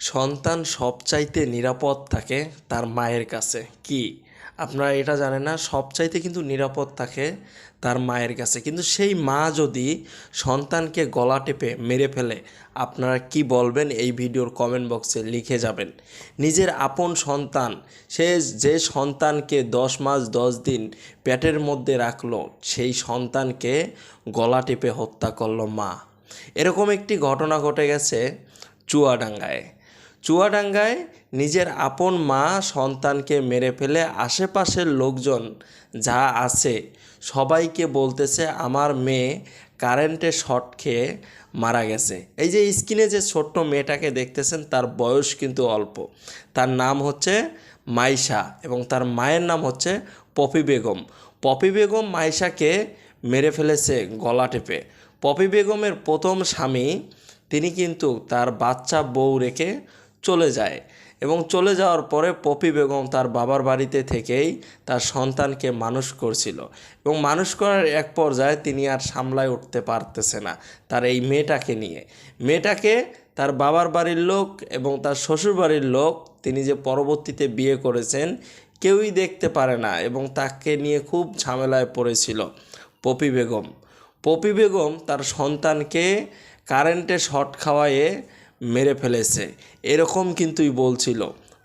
সন্তান সবচাইতে নিরাপদ থাকে তার মায়ের কাছে। কি? আপনারা এটা জানেন না? সবচাইতে কিন্তু নিরাপদ থাকে তার মায়ের কাছে। কিন্তু সেই মা যদি সন্তানকে গলা টেপে মেরে ফেলে, আপনারা কি বলবেন? এই ভিডিওর কমেন্ট বক্সে লিখে যাবেন। নিজের আপন সন্তান, সে যে সন্তানকে দশ মাস, দশ দিন পেটের মধ্যে রাখল, সেই সন্তানকে গলা টেপে হত্যা করল মা। এরকম একটি ঘটনা ঘটে গেছে চুয়াডাঙ্গায়। চুয়াডাঙ্গায় নিজের আপন মা সন্তানকে মেরে ফেলে আশেপাশের লোকজন যা আছে সবাইকে বলতেছে, আমার মেয়ে কারেন্টে শর্ট খেয়ে মারা গেছে। এই যে স্ক্রিনে যে ছোট্ট মেয়েটাকে দেখতেছেন, তার বয়স কিন্তু অল্প। তার নাম হচ্ছে মাইশা এবং তার মায়ের নাম হচ্ছে পপি বেগম। পপি বেগম মাইশাকে মেরে ফেলেছে গলা টেপে। পপি বেগমের প্রথম স্বামী, তিনি কিন্তু তার বাচ্চা বউ রেখে চলে যায় এবং চলে যাওয়ার পরে পপি বেগম তার বাবার বাড়িতে থেকেই তার সন্তানকে মানুষ করছিল এবং মানুষ করার এক পর্যায়ে তিনি আর সামলায় উঠতে পারতেছে না তার এই মেয়েটাকে নিয়ে। মেয়েটাকে তার বাবার বাড়ির লোক এবং তার শ্বশুর বাড়ির লোক তিনি যে পরবর্তীতে বিয়ে করেছেন কেউই দেখতে পারে না এবং তাকে নিয়ে খুব ঝামেলায় পড়েছিল পপি বেগম। পপি বেগম তার সন্তানকে কারেন্টে শর্ট খাওয়ায়ে মেরে ফেলেছে। এরকম কিন্তুই বলছিল।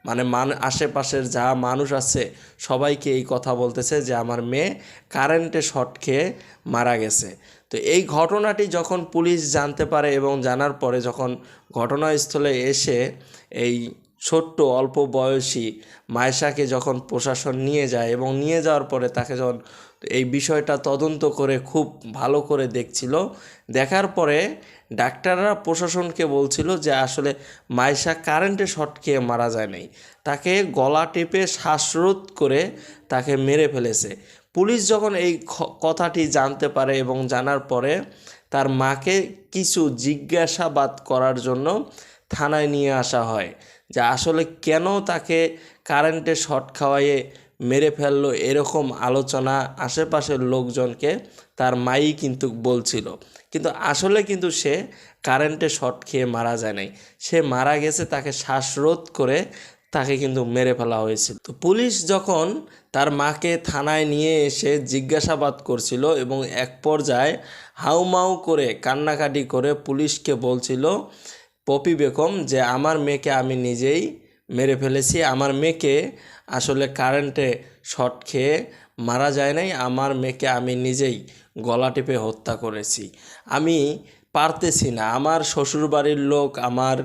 মানে মান, আশেপাশের যা মানুষ আছে, সবাইকে এই কথা বলতেছে যে, আমার মেয়ে কারেন্টে শর্ট খেয়ে মারা গেছে। তো এই ঘটনাটি যখন পুলিশ জানতে পারে এবং জানার পরে যখন ঘটনাস্থলে এসে এই ছোট্ট, অল্প বয়সী মায়েশাকে যখন প্রশাসন নিয়ে যায় এবং নিয়ে যাওয়ার পরে তাকে যখন এই বিষয়টা তদন্ত করে খুব ভালো করে দেখছিল। দেখার পরে ডাক্তাররা প্রশাসনকে বলছিল যে আসলে মাইশা কারেন্টে শর্ট খেয়ে মারা যায় নাই। তাকে গলা টেপে শ্বাসরোধ করে তাকে মেরে ফেলেছে। পুলিশ যখন এই কথাটি জানতে পারে এবং জানার পরে তার মাকে কিছু জিজ্ঞাসাবাদ করার জন্য থানায় নিয়ে আসা হয় যে আসলে কেন তাকে কারেন্টে শর্ট খাওয়াইয়ে মেরে ফেলল এরকম আলোচনা আশেপাশের লোকজনকে তার মাই কিন্তু বলছিল। কিন্তু আসলে কিন্তু সে কারেন্টে শর্ট খেয়ে মারা যায় নাই। সে মারা গেছে, তাকে শ্বাসরোধ করে তাকে কিন্তু মেরে ফেলা হয়েছিল। তো পুলিশ যখন তার মাকে থানায় নিয়ে এসে জিজ্ঞাসাবাদ করছিল এবং এক পর্যায়ে হাউমাউ করে কান্নাকাটি করে পুলিশকে বলছিল, পপি বেগম, যে আমার মেয়েকে আমি নিজেই মেরে ফেলেছি। আমার মেয়েকে আসলে কারেন্টে শট খেয়ে মারা যায় নাই। আমার মেয়েকে আমি নিজেই গলা টিপে হত্যা করেছি। আমি পারতেছি না। আমার শ্বশুর বাড়ির লোক, আমার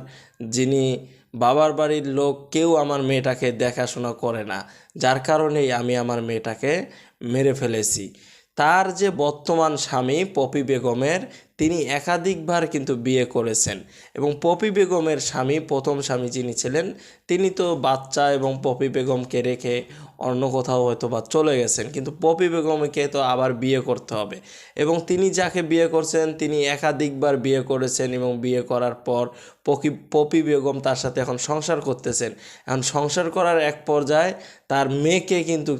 যিনি বাবার বাড়ির লোক, কেউ আমার মেয়েটাকে দেখাশোনা করে না। যার কারণেই আমি আমার মেয়েটাকে মেরে ফেলেছি। তার যে বর্তমান স্বামী পপি বেগমের, তিনি একাধিকবার কিন্তু বিয়ে করেছেন। এবং পপি বেগমের স্বামী, প্রথম স্বামী যিনি ছিলেন, তিনি তো বাচ্চা এবং পপি বেগমকে রেখে অন্য কোথাও হয়তো বা চলে গেছেন। কিন্তু পপি বেগমকে তো আবার বিয়ে করতে হবে। এবং তিনি যাকে বিয়ে করছেন, তিনি একাধিকবার বিয়ে করেছেন এবং বিয়ে করার পর পকি, পপি বেগম তার সাথে এখন সংসার করতেছেন। এখন সংসার করার এক পর্যায়ে তার মেয়েকে কিন্তু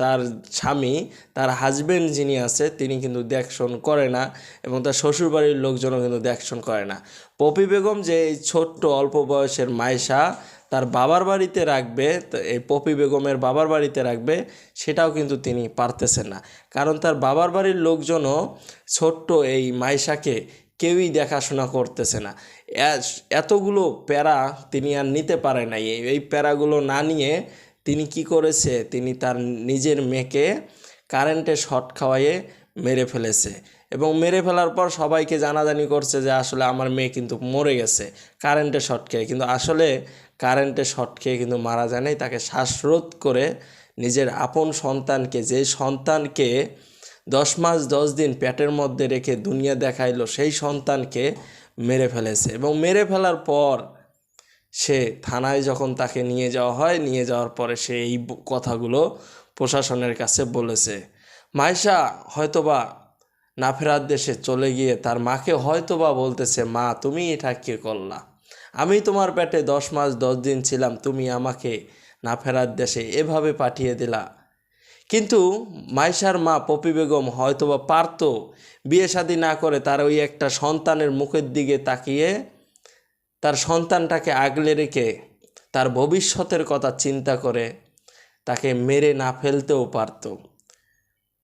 তার স্বামী, তার হাজবেন্ড যিনি আছে, তিনি কিন্তু দেখশন করে না এবং তার শ্বশুরবাড়ির লোকজনও কিন্তু দেখশন করে না। পপি বেগম যে এই ছোট্ট অল্প বয়সের মাইশা তার বাবার বাড়িতে রাখবে এই পপি বেগমের বাবার বাড়িতে রাখবে, সেটাও কিন্তু তিনি পারতেছেন না। কারণ তার বাবার বাড়ির লোকজনও ছোট্ট এই মাইশাকে কেউই দেখাশোনা করতেছে না। এতগুলো প্যারা তিনি আর নিতে পারে নাই। এই প্যারাগুলো না নিয়ে তিনি কি করেছে? তিনি তার নিজের মেয়েকে কারেন্টে শর্ট খাওয়াইয়ে মেরে ফেলেছে। এবং মেরে ফেলার পর সবাইকে জানাজানি করছে যে, আসলে আমার মেয়ে কিন্তু মরে গেছে কারেন্টে শর্ট খেয়ে। কিন্তু আসলে কারেন্টে শর্ট খেয়ে কিন্তু মারা যায় তাকে শ্বাসরোধ করে নিজের আপন সন্তানকে, যে সন্তানকে দশ মাস দশ দিন পেটের মধ্যে রেখে দুনিয়া দেখাইলো, সেই সন্তানকে মেরে ফেলেছে। এবং মেরে ফেলার পর সে থানায় যখন তাকে নিয়ে যাওয়া হয়, নিয়ে যাওয়ার পরে সে এই কথাগুলো প্রশাসনের কাছে বলেছে। মাইশা হয়তোবা না ফেরার দেশে চলে গিয়ে তার মাকে হয়তোবা বলতেছে, মা, তুমি এটা কে করলা? আমি তোমার পেটে দশ মাস দশ দিন ছিলাম, তুমি আমাকে না ফেরার দেশে এভাবে পাঠিয়ে দিলা। কিন্তু মাইশার মা পপি বেগম হয়তোবা পারতো বিয়ে শাদী না করে তার ওই একটা সন্তানের মুখের দিকে তাকিয়ে তার সন্তানটাকে আগলে রেখে তার ভবিষ্যতের কথা চিন্তা করে তাকে মেরে না ফেলতেও পারতো।